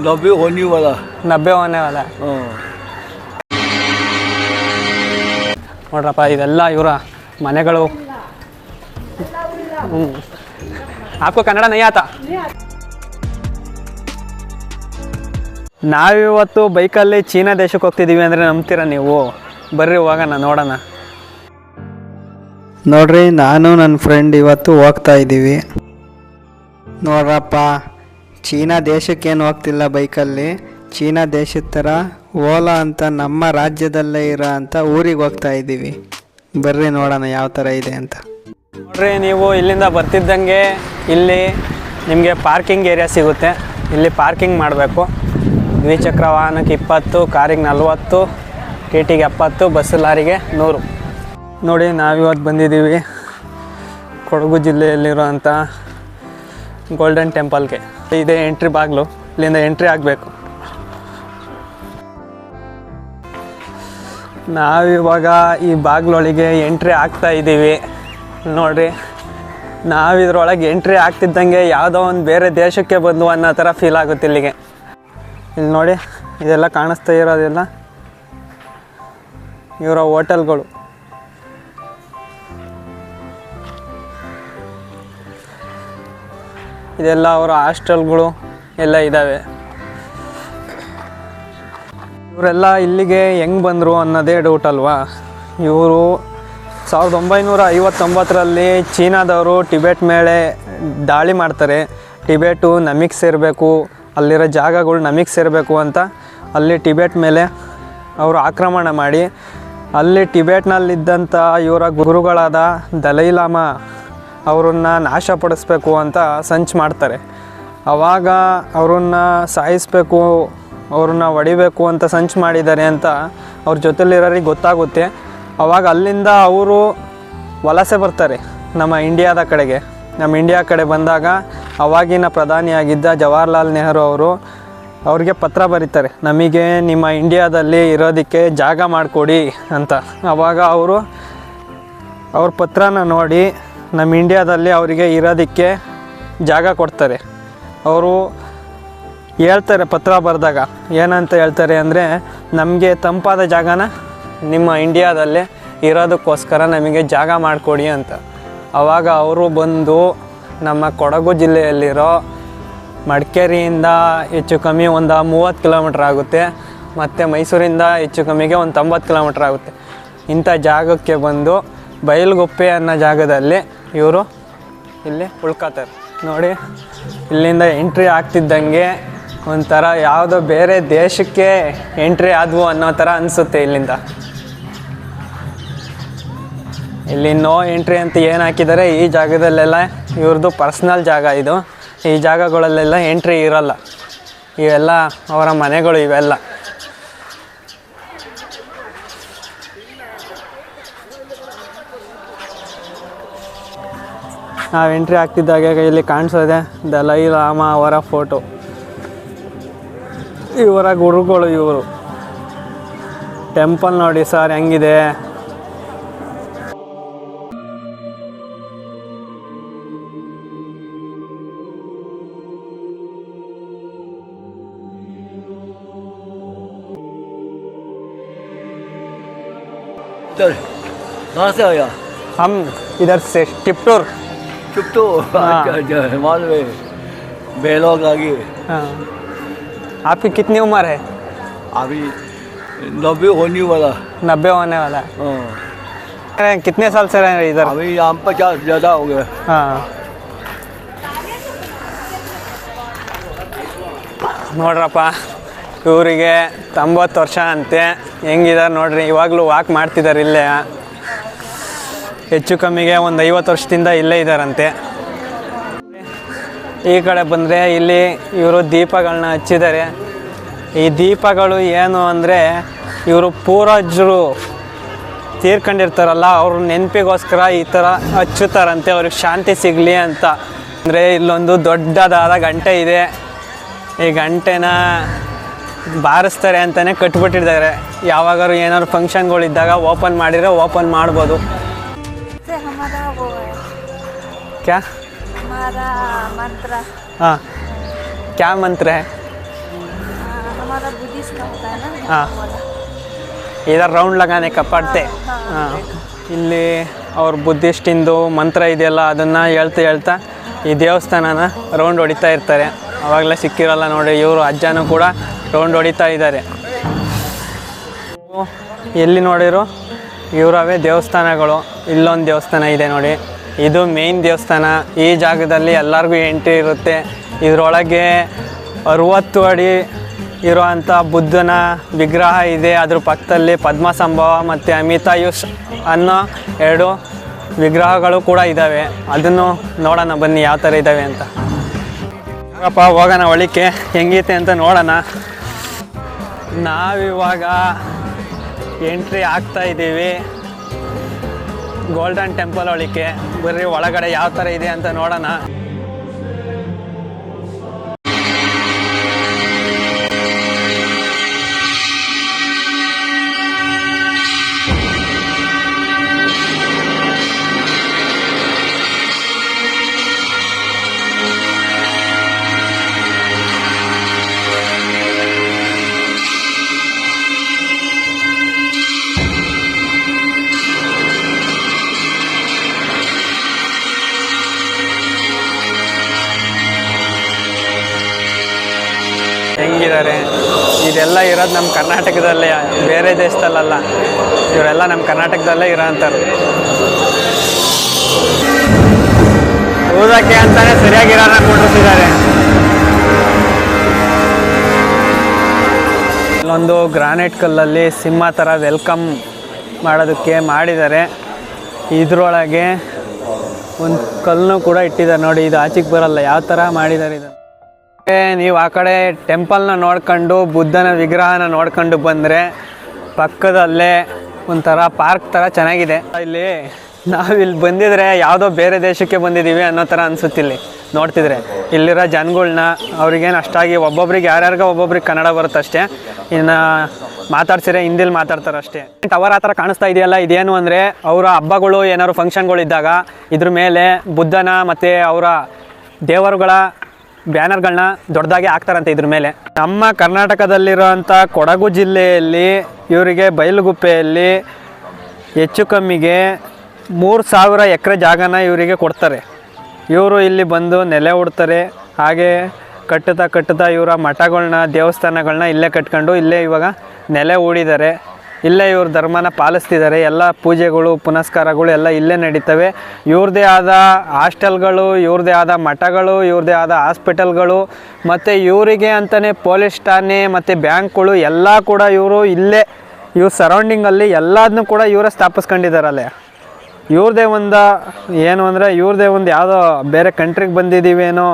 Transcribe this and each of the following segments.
नब्बे होने वाला ನಬ್ಬೆ ಹೋನೆ ವಾಲ हाँ ನೋಡ್ರಪ್ಪ ಇದೆಲ್ಲ ಇವರ ಮನೆಗಳು ಹ್ಞೂ आपको ಕನ್ನಡ ನೈ ಆತ ನಾವಿವತ್ತು ಬೈಕಲ್ಲಿ ಚೀನಾ ದೇಶಕ್ಕೆ ಹೋಗ್ತಿದ್ದೀವಿ ಅಂದರೆ ನಂಬ್ತೀರಾ ನೀವು ಬರ್ರಿ ಹೋಗೋಣ ನೋಡೋಣ ನೋಡ್ರಿ ನಾನು ನನ್ನ ಫ್ರೆಂಡ್ ಇವತ್ತು ಹೋಗ್ತಾ ಇದ್ದೀವಿ ನೋಡ್ರಪ್ಪ ಚೀನಾ ದೇಶಕ್ಕೇನು ಹೋಗ್ತಿಲ್ಲ ಬೈಕಲ್ಲಿ. ಚೀನಾ ದೇಶದ ಥರ ಓಲಾ ಅಂತ ನಮ್ಮ ರಾಜ್ಯದಲ್ಲೇ ಇರೋ ಅಂತ ಊರಿಗೆ ಹೋಗ್ತಾ ಇದ್ದೀವಿ. ಬರ್ರಿ ನೋಡೋಣ ಯಾವ ಥರ ಇದೆ ಅಂತ. ನೋಡ್ರಿ, ನೀವು ಇಲ್ಲಿಂದ ಬರ್ತಿದ್ದಂಗೆ ಇಲ್ಲಿ ನಿಮಗೆ ಪಾರ್ಕಿಂಗ್ ಏರಿಯಾ ಸಿಗುತ್ತೆ. ಇಲ್ಲಿ ಪಾರ್ಕಿಂಗ್ ಮಾಡಬೇಕು. ದ್ವಿಚಕ್ರ ವಾಹನಕ್ಕೆ ಇಪ್ಪತ್ತು, ಕಾರಿಗೆ ನಲವತ್ತು ಟಿ ಟಿಗೆ ಎಪ್ಪತ್ತು, ಬಸ್ ಲಾರಿಗೆ ನೂರು. ನೋಡಿ, ನಾವಿವತ್ತು ಬಂದಿದ್ದೀವಿ. ಕೊಡಗು ಜಿಲ್ಲೆಯಲ್ಲಿರುವಂಥ ಗೋಲ್ಡನ್ ಟೆಂಪಲ್ಗೆ ಇದೇ ಎಂಟ್ರಿ ಬಾಗಿಲು. ಇಲ್ಲಿಂದ ಎಂಟ್ರಿ ಆಗಬೇಕು. ನಾವಿವಾಗ ಈ ಬಾಗಿಲೊಳಗೆ ಎಂಟ್ರಿ ಆಗ್ತಾ ಇದ್ದೀವಿ. ನೋಡ್ರಿ, ನಾವಿದ್ರೊಳಗೆ ಎಂಟ್ರಿ ಆಗ್ತಿದ್ದಂಗೆ ಯಾವುದೋ ಒಂದು ಬೇರೆ ದೇಶಕ್ಕೆ ಬಂದು ಅನ್ನೋ ಥರ ಫೀಲ್ ಆಗುತ್ತೆ ಇಲ್ಲಿಗೆ. ಇಲ್ಲಿ ನೋಡಿ, ಇದೆಲ್ಲ ಕಾಣಿಸ್ತಾ ಇರೋದೆಲ್ಲ? ಇವರ ಹೋಟೆಲ್ಗಳು. ಇದೆಲ್ಲ ಅವರ ಹಾಸ್ಟೆಲ್ಗಳು ಎಲ್ಲ ಇದ್ದಾವೆ ಇವರೆಲ್ಲ ಇಲ್ಲಿಗೆ ಹೆಂಗೆ ಬಂದರು ಅನ್ನೋದೇ ಡೌಟ್ ಅಲ್ವಾ? ಇವರು ಸಾವಿರದ ಒಂಬೈನೂರ ಐವತ್ತೊಂಬತ್ತರಲ್ಲಿ ಚೀನಾದವರು ಟಿಬೆಟ್ ಮೇಲೆ ದಾಳಿ ಮಾಡ್ತಾರೆ. ಟಿಬೆಟು ನಮಗೆ ಸೇರಬೇಕು, ಅಲ್ಲಿರೋ ಜಾಗಗಳು ನಮಗೆ ಸೇರಬೇಕು ಅಂತ ಅಲ್ಲಿ ಟಿಬೆಟ್ ಮೇಲೆ ಅವರು ಆಕ್ರಮಣ ಮಾಡಿ. ಅಲ್ಲಿ ಟಿಬೆಟ್ನಲ್ಲಿದ್ದಂಥ ಇವರ ಗುರುಗಳಾದ ದಲೈಲಾಮ ಅವರನ್ನ ನಾಶಪಡಿಸ್ಬೇಕು ಅಂತ ಸಂಚು ಮಾಡ್ತಾರೆ. ಆವಾಗ ಅವರನ್ನು ಸಾಯಿಸಬೇಕು, ಅವ್ರನ್ನ ಹೊಡಿಬೇಕು ಅಂತ ಸಂಚು ಮಾಡಿದ್ದಾರೆ ಅಂತ ಅವ್ರ ಜೊತೆಲಿರೋರಿಗೆ ಗೊತ್ತಾಗುತ್ತೆ. ಆವಾಗ ಅಲ್ಲಿಂದ ಅವರು ವಲಸೆ ಬರ್ತಾರೆ ನಮ್ಮ ಇಂಡಿಯಾದ ಕಡೆಗೆ. ನಮ್ಮ ಇಂಡಿಯಾ ಕಡೆ ಬಂದಾಗ ಅವಾಗಿನ ಪ್ರಧಾನಿಯಾಗಿದ್ದ ಜವಾಹರ್ಲಾಲ್ ನೆಹರು ಅವರು ಅವ್ರಿಗೆ ಪತ್ರ ಬರೀತಾರೆ, ನಮಗೆ ನಿಮ್ಮ ಇಂಡಿಯಾದಲ್ಲಿ ಇರೋದಕ್ಕೆ ಜಾಗ ಮಾಡಿಕೊಡಿ ಅಂತ. ಆವಾಗ ಅವರು ಅವ್ರ ಪತ್ರನ ನೋಡಿ ನಮ್ಮ ಇಂಡಿಯಾದಲ್ಲಿ ಅವರಿಗೆ ಇರೋದಕ್ಕೆ ಜಾಗ ಕೊಡ್ತಾರೆ. ಅವರು ಹೇಳ್ತಾರೆ ಪತ್ರ ಬರೆದಾಗ. ಏನಂತ ಹೇಳ್ತಾರೆ ಅಂದರೆ, ನಮಗೆ ತಂಪಾದ ಜಾಗನ ನಿಮ್ಮ ಇಂಡಿಯಾದಲ್ಲೇ ಇರೋದಕ್ಕೋಸ್ಕರ ನಮಗೆ ಜಾಗ ಮಾಡಿಕೊಡಿ ಅಂತ. ಆವಾಗ ಅವರು ಬಂದು ನಮ್ಮ ಕೊಡಗು ಜಿಲ್ಲೆಯಲ್ಲಿರೋ ಮಡಿಕೇರಿಯಿಂದ ಹೆಚ್ಚು ಕಮ್ಮಿ ಒಂದು ಮೂವತ್ತು ಕಿಲೋಮೀಟ್ರ್ ಆಗುತ್ತೆ. ಮತ್ತು ಮೈಸೂರಿಂದ ಹೆಚ್ಚು ಕಮ್ಮಿಗೆ ಒಂದು ತೊಂಬತ್ತು ಕಿಲೋಮೀಟ್ರ್ ಆಗುತ್ತೆ. ಇಂಥ ಜಾಗಕ್ಕೆ ಬಂದು ಬಯಲುಗುಪ್ಪೆ ಅನ್ನೋ ಜಾಗದಲ್ಲಿ ಇವರು? ಇಲ್ಲಿ ಉಳ್ಕೋತಾರೆ. ನೋಡಿ, ಇಲ್ಲಿಂದ ಎಂಟ್ರಿ ಆಗ್ತಿದ್ದಂಗೆ ಒಂಥರ ಯಾವುದೋ ಬೇರೆ ದೇಶಕ್ಕೆ ಎಂಟ್ರಿ ಆದವು ಅನ್ನೋ ಥರ ಅನಿಸುತ್ತೆ ಇಲ್ಲಿಂದ. ಇಲ್ಲಿ ನೋ ಎಂಟ್ರಿ ಅಂತ ಏನು ಹಾಕಿದ್ದಾರೆ ಈ ಜಾಗದಲ್ಲೆಲ್ಲ ಇವ್ರದ್ದು ಪರ್ಸ್ನಲ್ ಜಾಗ ಇದು. ಈ ಜಾಗಗಳಲ್ಲೆಲ್ಲ ಎಂಟ್ರಿ ಇರಲ್ಲ. ಇವೆಲ್ಲ ಅವರ ಮನೆಗಳು ಇವೆಲ್ಲ. ನಾವು ಎಂಟ್ರಿ ಆಗ್ತಿದ್ದಾಗ ಇಲ್ಲಿ ಕಾಣಿಸೋದೆ ದಲೈ ಲಾಮ ಅವರ ಫೋಟೋ ಇವರ ಗುರುಗಳು ಇವರು ಟೆಂಪಲ್ ನೋಡಿ ಸರ್ ಹೆಂಗಿದೆ इधर कहाँ से आया हम इधर से टिप्टूर चुप तो हाँ। अच्छा अच्छा हिमालय में बेलोग आगे हाँ आपकी कितनी उम्र है अभी नब्बे होने वाला नब्बे होने वाला है हाँ अरे, कितने साल से रह रहे इधर अभी यहाँ पचास ज़्यादा हो गया ಹಾಂ ನೋಡ್ರಪ್ಪ ಇವರಿಗೆ ತೊಂಬತ್ತು ವರ್ಷ ಅಂತೆ ಹೆಂಗಿದಾರೆ ನೋಡ್ರಿ ಇವಾಗಲೂ ವಾಕ್ ಮಾಡ್ತಿದ್ದಾರೆ ಇಲ್ಲೇ ಹೆಚ್ಚು ಕಮ್ಮಿಗೆ ಒಂದು ಐವತ್ತು ವರ್ಷದಿಂದ ಇಲ್ಲೇ ಇದ್ದಾರಂತೆ ಈ ಕಡೆ ಬಂದರೆ ಇಲ್ಲಿ ಇವರು ದೀಪಗಳನ್ನ ಹಚ್ಚಿದ್ದಾರೆ. ಈ ದೀಪಗಳು ಏನು ಅಂದರೆ ಇವರು ಪೂರ್ವಜರು ತೀರ್ಕೊಂಡಿರ್ತಾರಲ್ಲ, ಅವ್ರ ನೆನಪಿಗೋಸ್ಕರ ಈ ಥರ ಹಚ್ಚುತ್ತಾರಂತೆ, ಅವ್ರಿಗೆ ಶಾಂತಿ ಸಿಗಲಿ ಅಂತ. ಅಂದರೆ ಇಲ್ಲೊಂದು ದೊಡ್ಡದಾದ ಗಂಟೆ ಇದೆ. ಈ ಗಂಟೆನ ಬಾರಿಸ್ತಾರೆ ಅಂತಲೇ ಕಟ್ಬಿಟ್ಟಿದ್ದಾರೆ. ಯಾವಾಗಾರು ಏನಾದ್ರು ಫಂಕ್ಷನ್ಗಳಿದ್ದಾಗ ಓಪನ್ ಮಾಡಿದರೆ ಓಪನ್ ಮಾಡ್ಬೋದು. ಕ್ಯಾ हमारा मंत्र ಹಾಂ ಕ್ಯಾ ಮಂತ್ರ ಹೈ बुद्धिस्ट का होता है ना हाँ। वो वाला ಇದರ ರೌಂಡ್ ಲಗಾನೆ ಕಪ್ಪಡ್ತೆ ಹಾಂ ಇಲ್ಲಿ ಅವ್ರ ಬುದ್ಧಿಸ್ಟಿಂದು ಮಂತ್ರ ಇದೆಯಲ್ಲ ಅದನ್ನು ಹೇಳ್ತಾ ಹೇಳ್ತಾ ಈ ದೇವಸ್ಥಾನನ ರೌಂಡ್ ಹೊಡಿತಾ ಇರ್ತಾರೆ ಅವಾಗಲೇ ಸಿಕ್ಕಿರಲ್ಲ ನೋಡಿ ಇವರು ಅಜ್ಜನೂ ಕೂಡ ರೌಂಡ್ ಹೊಡಿತಾ ಇದ್ದಾರೆ ಎಲ್ಲಿ ನೋಡಿರು ಇವರವೇ ದೇವಸ್ಥಾನಗಳು ಇಲ್ಲೊಂದು ದೇವಸ್ಥಾನ ಇದೆ ನೋಡಿ ಇದು ಮೇನ್ ದೇವಸ್ಥಾನ. ಈ ಜಾಗದಲ್ಲಿ ಎಲ್ಲರಿಗೂ ಎಂಟ್ರಿ ಇರುತ್ತೆ. ಇದರೊಳಗೆ ಅರುವತ್ತು ಅಡಿ ಇರುವಂಥ ಬುದ್ಧನ ವಿಗ್ರಹ ಇದೆ. ಅದ್ರ ಪಕ್ಕದಲ್ಲಿ ಪದ್ಮಸಂಭವ ಮತ್ತು ಅಮಿತಾಯುಷ್ ಅನ್ನೋ ಎರಡು ವಿಗ್ರಹಗಳು ಕೂಡ ಇದ್ದಾವೆ ಅದನ್ನು ನೋಡೋಣ. ಬನ್ನಿ ಯಾವ ಥರ ಇದ್ದಾವೆ ಅಂತ. ಅಪ್ಪ ಹೋಗೋಣ ಒಳಿಕೆ ಹೆಂಗೈತೆ ಅಂತ ನೋಡೋಣ. ನಾವಿವಾಗ ಎಂಟ್ರಿ ಆಗ್ತಾ ಇದ್ದೀವಿ. ಗೋಲ್ಡನ್ ಟೆಂಪಲ್ ಒಳಿಕೆ ಬರ್ರಿ ಒಳಗಡೆ ಯಾವ ಥರ ಇದೆ ಅಂತ ನೋಡೋಣ. ಹೆಂಗಿದ್ದಾರೆ? ಇದೆಲ್ಲ ಇರೋದು ನಮ್ಮ ಕರ್ನಾಟಕದಲ್ಲೇ, ಬೇರೆ ದೇಶದಲ್ಲಲ್ಲ. ಇವರೆಲ್ಲ ನಮ್ಮ ಕರ್ನಾಟಕದಲ್ಲೇ ಇರೋ ಅಂತಾರೆ ಓದಕ್ಕೆ ಅಂತಾನೆ ಸರಿಯಾಗಿರೋನ ಕೊಡ್ತಿದ್ದಾರೆ ಇಲ್ಲೊಂದು ಗ್ರಾನೈಟ್ ಕಲ್ಲಲ್ಲಿ ಸಿಂಹ ಥರ ವೆಲ್ಕಮ್ ಮಾಡೋದಕ್ಕೆ ಮಾಡಿದ್ದಾರೆ. ಇದರೊಳಗೆ ಒಂದು ಕಲ್ಲನ್ನು ಕೂಡ ಇಟ್ಟಿದ್ದಾರೆ. ನೋಡಿ, ಇದು ಆಚೆಗೆ ಬರಲ್ಲ. ಯಾವ ಥರ ಮಾಡಿದ್ದಾರೆ ಇದನ್ನು. ನೀವು ಆ ಕಡೆ ಟೆಂಪಲ್ನ ನೋಡ್ಕೊಂಡು, ಬುದ್ಧನ ವಿಗ್ರಹನ ನೋಡ್ಕೊಂಡು ಬಂದರೆ ಪಕ್ಕದಲ್ಲೇ ಒಂಥರ ಪಾರ್ಕ್ ಥರ ಚೆನ್ನಾಗಿದೆ. ಇಲ್ಲಿ ನಾವಿಲ್ಲಿ ಬಂದಿದ್ರೆ ಯಾವುದೋ ಬೇರೆ ದೇಶಕ್ಕೆ ಬಂದಿದ್ದೀವಿ ಅನ್ನೋ ಥರ ಅನ್ಸುತ್ತಿಲ್ಲಿ ನೋಡ್ತಿದ್ರೆ ಇಲ್ಲಿರೋ ಜನಗಳನ್ನ ಅವ್ರಿಗೇನು ಅಷ್ಟಾಗಿ ಒಬ್ಬೊಬ್ರಿಗೆ ಯಾರ್ಯಾರಿಗೋ ಒಬ್ಬೊಬ್ರಿಗೆ ಕನ್ನಡ ಬರುತ್ತಷ್ಟೇ. ಇನ್ನು ಮಾತಾಡ್ಸಿರೆ ಹಿಂದಿಲಿ ಮಾತಾಡ್ತಾರೆ ಅಷ್ಟೇ ಟವರ್ ಆ ಥರ ಕಾಣಿಸ್ತಾ ಇದೆಯಲ್ಲ, ಇದೇನು ಅಂದರೆ ಅವರ ಹಬ್ಬಗಳು ಏನಾದ್ರು ಫಂಕ್ಷನ್ಗಳು ಇದ್ದಾಗ ಇದ್ರ ಮೇಲೆ ಬುದ್ಧನ ಮತ್ತು ಅವರ ದೇವರುಗಳ ಬ್ಯಾನರ್ಗಳನ್ನ ದೊಡ್ಡದಾಗಿ ಹಾಕ್ತಾರಂತೆ ಇದ್ರ ಮೇಲೆ. ನಮ್ಮ ಕರ್ನಾಟಕದಲ್ಲಿರೋಂಥ ಕೊಡಗು ಜಿಲ್ಲೆಯಲ್ಲಿ ಇವರಿಗೆ ಬಯಲುಗುಪ್ಪೆಯಲ್ಲಿ ಹೆಚ್ಚು ಕಮ್ಮಿಗೆ ಮೂರು ಸಾವಿರ ಎಕರೆ ಜಾಗನ ಇವರಿಗೆ ಕೊಡ್ತಾರೆ. ಇವರು ಇಲ್ಲಿ ಬಂದು ನೆಲೆ ಹುಡ್ತಾರೆ ಹಾಗೆ ಕಟ್ಟುತ್ತಾ ಕಟ್ಟುತ್ತಾ ಇವರ ಮಠಗಳನ್ನ ದೇವಸ್ಥಾನಗಳನ್ನ ಇಲ್ಲೇ ಕಟ್ಕೊಂಡು ಇಲ್ಲೇ ಇವಾಗ ನೆಲೆ ಹೂಡಿದ್ದಾರೆ ಇಲ್ಲೇ ಇವ್ರ ಧರ್ಮನ ಪಾಲಿಸ್ತಿದ್ದಾರೆ. ಎಲ್ಲ ಪೂಜೆಗಳು, ಪುನಸ್ಕಾರಗಳು ಎಲ್ಲ ಇಲ್ಲೇ ನಡೀತವೆ. ಇವ್ರದೇ ಆದ ಹಾಸ್ಟೆಲ್ಗಳು, ಇವ್ರದೇ ಆದ ಮಠಗಳು, ಇವ್ರದೇ ಆದ ಹಾಸ್ಪಿಟಲ್ಗಳು, ಮತ್ತು ಇವರಿಗೆ ಅಂತಲೇ ಪೊಲೀಸ್ ಠಾಣೆ ಮತ್ತು ಬ್ಯಾಂಕ್ಗಳು ಎಲ್ಲ ಕೂಡ ಇವರು ಇಲ್ಲೇ, ಇವ್ರ ಸರೌಂಡಿಂಗಲ್ಲಿ ಎಲ್ಲದನ್ನೂ ಕೂಡ ಇವರೇ ಸ್ಥಾಪಿಸ್ಕೊಂಡಿದ್ದಾರಲ್ಲೇ. ಇವ್ರದೇ ಒಂದು ಏನು ಅಂದರೆ ಇವ್ರದೇ ಒಂದು ಯಾವುದೋ ಬೇರೆ ಕಂಟ್ರಿಗೆ ಬಂದಿದ್ದೀವೇನೋ,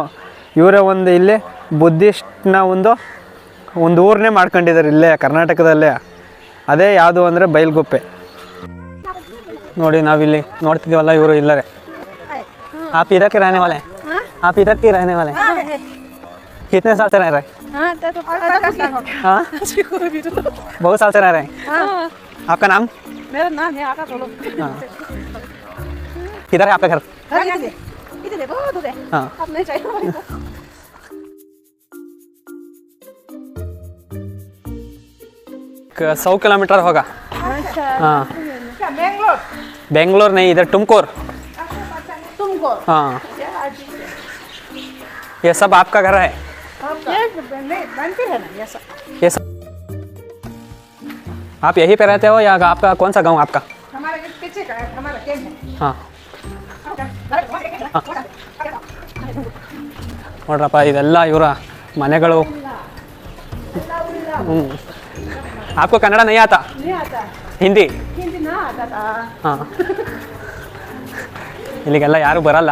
ಇವರೇ ಒಂದು ಇಲ್ಲಿ ಬುದ್ಧಿಸ್ಟ್ನ ಒಂದು ಒಂದು ಊರನ್ನೇ ಮಾಡ್ಕೊಂಡಿದ್ದಾರೆ ಇಲ್ಲೇ ಕರ್ನಾಟಕದಲ್ಲೇ. ಅದೇ ಯಾವುದು ಅಂದರೆ ಬೈಲ್ಗುಪ್ಪೆ ನೋಡಿ ನಾವಿಲ್ಲಿ ನೋಡ್ತಿದ್ದೀವಲ್ಲ ಇವರು ಇಲ್ಲರೆ आप इधर के रहने वाले हैं आप इधर के रहने वाले हैं कितने साल से रह रहे हैं हाँ तो तो पता हो हाँ बहुत साल से रह रहे हैं आपका नाम मेरा नाम है आका बोलो हाँ किधर है आपका घर इधर इधर है बहुत दूर है हाँ आप नहीं चाहिए क- सौ किलोमीटर होगा अच्छा हाँ बेंगलोर बेंगलोर नहीं इधर टुमकोर तुमको हाँ ये सब आपका घर है ये नहीं बनते है ना ये सब ये सब आप यहीं पे रहते हो या आपका कौन सा गांव आपका हमारे के पीछे का है हमारा कैंप है हाँ ನೋಡ್ರಪ್ಪ ಇದೆಲ್ಲ ಇವರ ಮನೆಗಳು ಹ್ಞೂ आपको कन्नड़ नहीं आता नहीं आता ಹಿಂದಿ हिंदी ना आता था ಹಾಂ ಇಲ್ಲಿಗೆಲ್ಲ ಯಾರೂ ಬರಲ್ಲ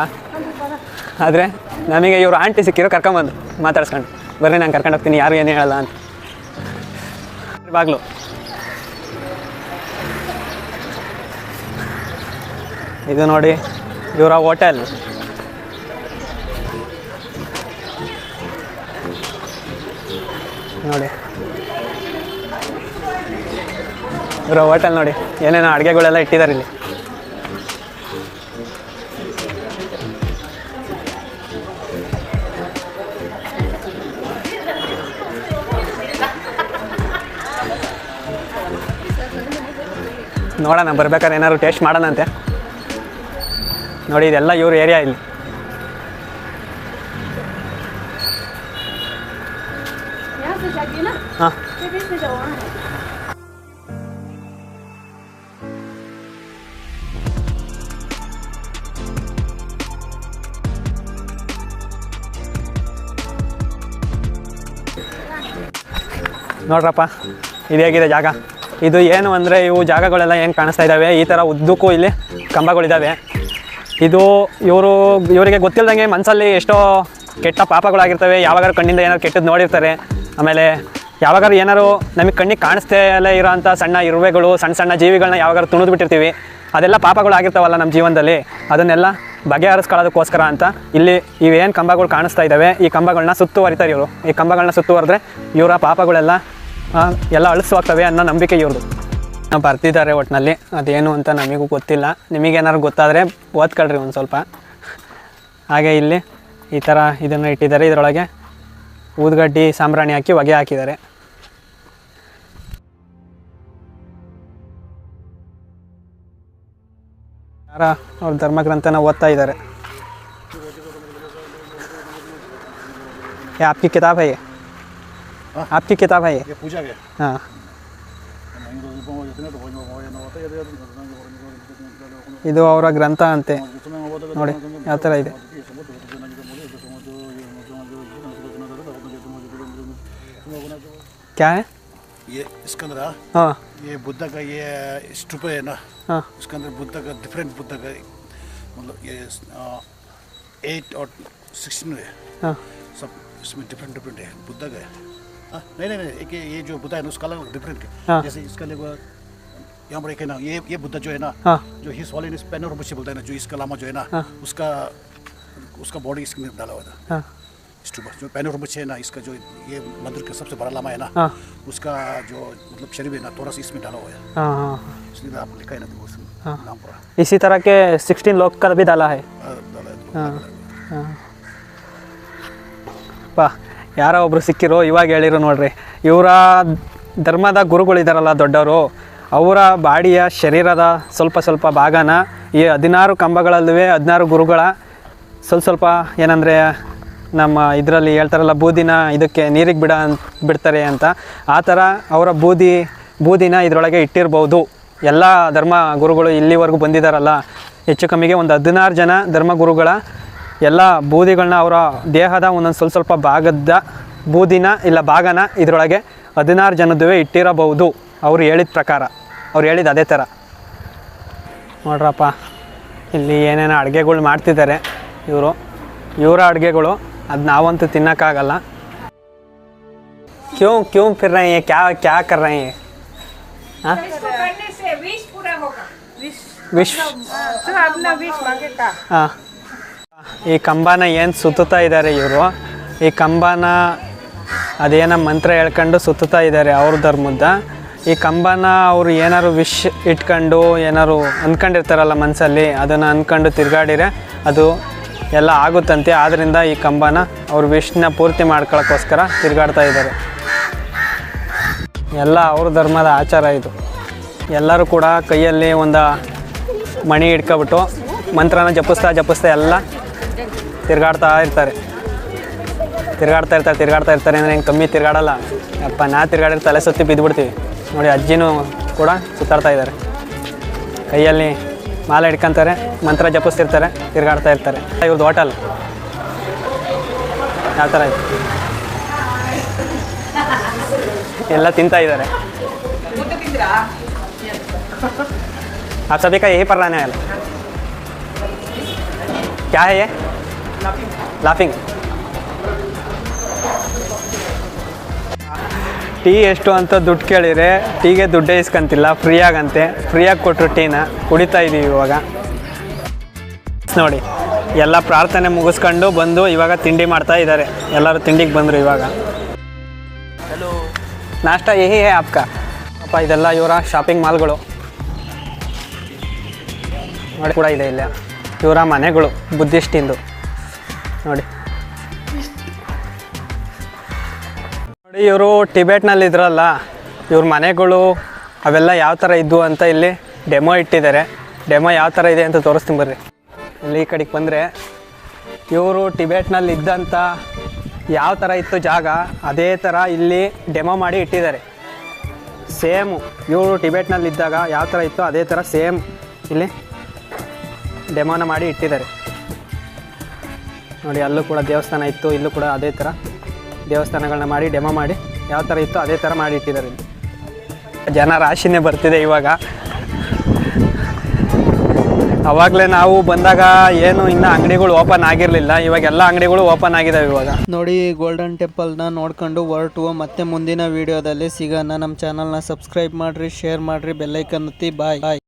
ಆದರೆ ನಮಗೆ ಇವರು ಆಂಟಿ ಸಿಕ್ಕಿರೋ ಕರ್ಕೊಂಬಂದು ಮಾತಾಡ್ಸ್ಕೊಂಡು ಬರ್ರಿ ನಾನು ಕರ್ಕೊಂಡು ಹೋಗ್ತೀನಿ ಯಾರು ಏನು ಹೇಳಲ್ಲ ಅಂತ ಬಾಗ್ಲು ಇದು ನೋಡಿ ಇವರ ಹೋಟೆಲ್ ನೋಡಿ ಇವರ ಹೋಟೆಲ್ ನೋಡಿ, ಏನೇನೋ ಅಡುಗೆಗಳೆಲ್ಲ ಇಟ್ಟಿದ್ದಾರೆ ಇಲ್ಲಿ. ನೋಡೋಣ, ಬರ್ಬೇಕಾದ್ರೆ ಏನಾದ್ರು ಟೇಸ್ಟ್ ಮಾಡೋಣಂತೆ. ನೋಡಿ, ಇದೆಲ್ಲ ಇವ್ರ ಏರಿಯಾ ಇಲ್ಲಿ. ನೋಡ್ರಪ್ಪ, ಇದು ಹೇಗಿದೆ ಜಾಗ? ಇದು ಏನು ಅಂದರೆ ಇವು ಜಾಗಗಳೆಲ್ಲ ಏನು ಕಾಣಿಸ್ತಾ ಇದ್ದಾವೆ ಈ ಥರ ಉದ್ದಕ್ಕೂ ಇಲ್ಲಿ ಕಂಬಗಳಿದ್ದಾವೆ ಇದು ಇವರು, ಇವರಿಗೆ ಗೊತ್ತಿಲ್ಲದಂಗೆ ಮನಸ್ಸಲ್ಲಿ ಎಷ್ಟೋ ಕೆಟ್ಟ ಪಾಪಗಳಾಗಿರ್ತವೆ. ಯಾವಾಗಾರು ಕಣ್ಣಿಂದ ಏನಾದ್ರು ಕೆಟ್ಟದ್ದು ನೋಡಿರ್ತಾರೆ. ಆಮೇಲೆ ಯಾವಾಗಾರು ಏನಾದ್ರು ನಮಗೆ ಕಣ್ಣಿಗೆ ಕಾಣಿಸ್ತೇಲೇ ಇರೋಂಥ ಸಣ್ಣ ಇರುವೆಗಳು, ಸಣ್ಣ ಸಣ್ಣ ಜೀವಿಗಳನ್ನ ತುಣಿದು ಬಿಟ್ಟಿರ್ತೀವಿ ಅದೆಲ್ಲ ಪಾಪಗಳು ಆಗಿರ್ತಾವಲ್ಲ ನಮ್ಮ ಜೀವನದಲ್ಲಿ. ಅದನ್ನೆಲ್ಲ ಬಗೆಹರಿಸ್ಕೊಳ್ಳೋದಕ್ಕೋಸ್ಕರ ಅಂತ ಇಲ್ಲಿ ಇವೇನು ಕಂಬಗಳು ಕಾಣಿಸ್ತಾ ಇದ್ದಾವೆ, ಈ ಕಂಬಗಳನ್ನ ಸುತ್ತುವರಿತಾರೆ ಇವರು. ಈ ಕಂಬಗಳನ್ನ ಸುತ್ತುವರೆದ್ರೆ ಇವರ ಪಾಪಗಳೆಲ್ಲ ಎಲ್ಲ ಅಳಿಸೋಗ್ತವೆ ಅನ್ನೋ ನಂಬಿಕೆ ಇವ್ರದ್ದು ಬರ್ತಿದ್ದಾರೆ ಒಟ್ಟಿನಲ್ಲಿ ಅದೇನು ಅಂತ ನಮಗೂ ಗೊತ್ತಿಲ್ಲ. ನಿಮಗೇನಾದ್ರು ಗೊತ್ತಾದರೆ ಓದ್ಕೊಳ್ರಿ ಒಂದು ಸ್ವಲ್ಪ. ಹಾಗೆ ಇಲ್ಲಿ ಈ ಥರ ಇದನ್ನು ಇಟ್ಟಿದ್ದಾರೆ. ಇದರೊಳಗೆ ಊದ್ಗಡ್ಡಿ ಸಾಂಬ್ರಾಣಿ ಹಾಕಿ ಹೊಗೆ ಹಾಕಿದ್ದಾರೆ. ಯಾರ ಅವ್ರ ಧರ್ಮಗ್ರಂಥನ ಓದ್ತಾ ಇದ್ದಾರೆ ये आपकी किताब है ये आपकी किताब है ये ये पूजा के हाँ ಇದು ಅವರ ಗ್ರಂಥ ಅಂತೆ ನೋಡಿ ಯಾವ ಥರ ಇದೆ क्या है ये बुद्ध का ये स्टूप है ना हाँ। उसके अंदर बुद्ध का डिफरेंट बुद्ध का मतलब ये एट और सिक्सटीन है। हाँ। सब इसमें डिफरेंट डिफरेंट है बुद्ध का है। हाँ, नहीं नहीं नहीं एक ये जो बुद्ध है ना उसका अलग डिफरेंट है। हाँ। जैसे इसका लिए यहाँ पर एक है ना ये ये बुद्ध जो है ना हाँ। जो हिस वाले ने पेन और बोलता है ना जो इसका लामा जो है ना हाँ। उसका उसका बॉडी इसमें डाला हुआ था। हाँ। जो पेन और है ना इसका जो ये मंदिर का सबसे बड़ा लामा है ना हाँ उसका जो मतलब शरीर है ना थोड़ा सा इसमें डाला हुआ है हाँ हाँ इसलिए आप लिखा है ना देखो उसमें हाँ। नाम पड़ा इसी तरह के सिक्सटीन लोग का भी डाला है हाँ, डाला है तो हाँ अलग अलग। ಹಾಂ ಪಾ ಯಾರೋ ಒಬ್ರು ಸಿಕ್ಕಿರೋ ಇವಾಗ ಹೇಳಿರು ನೋಡ್ರಿ ಇವರ ಧರ್ಮದ ಗುರುಗಳಿದಾರಲ್ಲ ದೊಡ್ಡವರು ಅವರ ಬಾಡಿಯ ಶರೀರದ ಸ್ವಲ್ಪ ಸ್ವಲ್ಪ ಭಾಗನ ಈ ಹದಿನಾರು ಕಂಬಗಳಲ್ಲೂ ಹದಿನಾರು ಗುರುಗಳ ಸ್ವಲ್ಪ ಸ್ವಲ್ಪ ಏನಂದರೆ ನಮ್ಮ ಇದರಲ್ಲಿ ಹೇಳ್ತಾರಲ್ಲ, ಬೂದಿನ ಇದಕ್ಕೆ ನೀರಿಗೆ ಬಿಡ ಬಿಡ್ತಾರೆ ಅಂತ. ಆ ಥರ ಅವರ ಬೂದಿ, ಬೂದಿನ ಇದರೊಳಗೆ ಇಟ್ಟಿರ್ಬೋದು. ಎಲ್ಲ ಧರ್ಮ ಗುರುಗಳು ಇಲ್ಲಿವರೆಗೂ ಬಂದಿದ್ದಾರಲ್ಲ ಹೆಚ್ಚು ಕಮ್ಮಿಗೆ ಒಂದು ಹದಿನಾರು ಜನ ಧರ್ಮಗುರುಗಳ ಎಲ್ಲ ಬೂದಿಗಳನ್ನ ಅವರ ದೇಹದ ಒಂದೊಂದು ಸ್ವಲ್ಪ ಸ್ವಲ್ಪ ಭಾಗದ ಬೂದಿನ ಇಲ್ಲ ಭಾಗನ ಇದರೊಳಗೆ ಹದಿನಾರು ಜನದುವೆ ಇಟ್ಟಿರಬಹುದು. ಅವರು ಹೇಳಿದ ಪ್ರಕಾರ. ಅವ್ರು ಹೇಳಿದ ಅದೇ ಥರ ನೋಡ್ರಪ್ಪ, ಇಲ್ಲಿ ಏನೇನೋ ಅಡುಗೆಗಳು ಮಾಡ್ತಿದ್ದಾರೆ ಇವರು. ಇವರ ಅಡುಗೆಗಳು ಅದು ನಾವಂತೂ ತಿನ್ನೋಕ್ಕಾಗಲ್ಲ. ಕ್ಯೂ ಕ್ಯೂ ಫಿರ್ ಕ್ಯಾ ಕ್ಯಾ ಕರ್ ಹಾಂ ವಿಶ್ ಹಾಂ ಈ ಕಂಬನ ಏನು ಸುತ್ತುತ್ತಾ ಇದ್ದಾರೆ ಇವರು? ಈ ಕಂಬನ ಅದೇನೋ ಮಂತ್ರ ಹೇಳ್ಕೊಂಡು ಸುತ್ತುತ್ತಾ ಇದ್ದಾರೆ ಅವ್ರ ಧರ್ಮದ ಈ ಕಂಬನ ಅವರು ಏನಾರು ವಿಶ್ ಇಟ್ಕೊಂಡು ಏನಾರು ಅಂದ್ಕೊಂಡಿರ್ತಾರಲ್ಲ ಮನಸ್ಸಲ್ಲಿ ಅದನ್ನು ಅಂದ್ಕೊಂಡು ತಿರ್ಗಾಡಿರೆ ಅದು ಎಲ್ಲ ಆಗುತ್ತಂತೆ. ಆದ್ದರಿಂದ ಈ ಕಂಬನ ಅವ್ರ ವಿಷ್ಣ ಪೂರ್ತಿ ಮಾಡ್ಕೊಳ್ಳೋಕ್ಕೋಸ್ಕರ ತಿರುಗಾಡ್ತಾ ಇದ್ದಾರೆ. ಎಲ್ಲ ಅವ್ರ ಧರ್ಮದ ಆಚಾರ ಇದು. ಎಲ್ಲರೂ ಕೂಡ ಕೈಯಲ್ಲಿ ಒಂದು ಮಣಿ ಇಟ್ಕೊಬಿಟ್ಟು ಮಂತ್ರನ ಜಪಿಸ್ತಾ ಜಪಿಸ್ತಾ ಎಲ್ಲ ತಿರುಗಾಡ್ತಾ ಇರ್ತಾರೆ. ತಿರುಗಾಡ್ತಾ ಇರ್ತಾರೆ ತಿರುಗಾಡ್ತಾ ಇರ್ತಾರೆ ಅಂದರೆ ಹೆಂಗೆ ಕಮ್ಮಿ ತಿರುಗಾಡಲ್ಲ. ಅಪ್ಪ, ನಾ ತಿರುಗಾಡಿರ ತಲೆ ಸುತ್ತಿ ಬಿದ್ದುಬಿಡ್ತೀವಿ ನೋಡಿ, ಅಜ್ಜಿನೂ ಕೂಡ ಸುತ್ತಾಡ್ತಾ ಇದ್ದಾರೆ. ಕೈಯಲ್ಲಿ ಮಾಲೆ ಹಿಡ್ಕೊಂತಾರೆ ಮಂತ್ರ ಜಪಿಸ್ತಿರ್ತಾರೆ ತಿರ್ಗಾಡ್ತಾ ಇರ್ತಾರೆ ಇವ್ರದ್ದು ಹೋಟೆಲ್ ಯಾವ ಥರ ಇದೆ ಎಲ್ಲ ತಿಂತಾ ಇದ್ದಾರೆ आप सभी का यही पढ़ाने वाला क्या है ये लाफिंग ಟೀ ಎಷ್ಟು ಅಂತ ದುಡ್ಡು ಕೇಳಿದರೆ ಟೀಗೆ ದುಡ್ಡೇ ಇಸ್ಕೊಂತಿಲ್ಲ ಫ್ರೀಯಾಗಂತೆ. ಫ್ರೀಯಾಗಿ ಕೊಟ್ಟರು ಟೀನ. ಕುಡಿತಾ ಇದ್ದೀವಿ ಇವಾಗ. ನೋಡಿ ಎಲ್ಲ ಪ್ರಾರ್ಥನೆ ಮುಗಿಸ್ಕೊಂಡು ಬಂದು ಇವಾಗ ತಿಂಡಿ ಮಾಡ್ತಾ ಇದ್ದಾರೆ. ಎಲ್ಲರೂ ತಿಂಡಿಗೆ ಬಂದರು ಇವಾಗ. ನಾಷ್ಟ ಏಹಿ ಹೇ ಅಪ್ಕ ಅಪ್ಪ ಇದೆಲ್ಲ ಇವರ ಶಾಪಿಂಗ್ ಮಾಲ್ಗಳು ನೋಡಿ ಕೂಡ ಇದೆ ಇಲ್ಲ. ಇವರ ಮನೆಗಳು ಬುದ್ಧಿಸ್ಟಿಂದು ನೋಡಿ. ಇವರು ಟಿಬೆಟ್ನಲ್ಲಿ ಇದ್ರಲ್ಲ, ಇವ್ರ ಮನೆಗಳು ಅವೆಲ್ಲ ಯಾವ ಥರ ಇದ್ವು ಅಂತ ಇಲ್ಲಿ ಡೆಮೋ ಇಟ್ಟಿದ್ದಾರೆ. ಡೆಮೋ ಯಾವ ಥರ ಇದೆ ಅಂತ ತೋರಿಸ್ತೀನಿ ಬರ್ರಿ ಇಲ್ಲಿ ಈ ಕಡೆಗೆ ಬಂದರೆ ಇವರು ಟಿಬೆಟ್ನಲ್ಲಿ ಇದ್ದಂಥ ಯಾವ ಥರ ಇತ್ತು ಜಾಗ, ಅದೇ ಥರ ಇಲ್ಲಿ ಡೆಮೋ ಮಾಡಿ ಇಟ್ಟಿದ್ದಾರೆ. ಸೇಮು ಇವರು ಟಿಬೆಟ್ನಲ್ಲಿ ಇದ್ದಾಗ ಯಾವ ಥರ ಇತ್ತು ಅದೇ ಥರ ಸೇಮ್ ಇಲ್ಲಿ ಡೆಮೋನ ಮಾಡಿ ಇಟ್ಟಿದ್ದಾರೆ. ನೋಡಿ, ಅಲ್ಲೂ ಕೂಡ ದೇವಸ್ಥಾನ ಇತ್ತು, ಇಲ್ಲೂ ಕೂಡ ಅದೇ ಥರ. ದೇವಸ್ಥಾನಗಳನ್ನ ಮಾಡಿ ಡೆಮೋ ಮಾಡಿ, ಯಾವ ಥರ ಇತ್ತು ಅದೇ ಥರ ಮಾಡಿ ಇಟ್ಟಿದ್ದಾರೆ ಜನ ರಾಶಿನೇ ಬರ್ತಿದೆ ಇವಾಗ. ಅವಾಗಲೇ ನಾವು ಬಂದಾಗ ಏನು ಇನ್ನು ಅಂಗಡಿಗಳು ಓಪನ್ ಆಗಿರಲಿಲ್ಲ. ಇವಾಗ ಎಲ್ಲ ಅಂಗಡಿಗಳು ಓಪನ್ ಆಗಿದ್ದಾವೆ ಇವಾಗ. ನೋಡಿ ಗೋಲ್ಡನ್ ಟೆಂಪಲ್ನ ನೋಡ್ಕೊಂಡು ಹೊರಟು ಮತ್ತೆ ಮುಂದಿನ ವಿಡಿಯೋದಲ್ಲಿ ಸಿಗೋಣ. ನಮ್ಮ ಚಾನಲ್ನ ಸಬ್ಸ್ಕ್ರೈಬ್ ಮಾಡಿರಿ ಶೇರ್ ಮಾಡಿರಿ ಬೆಲ್ಲೈಕನ್ ಒತ್ತಿ ಬಾಯ್ ಬಾಯ್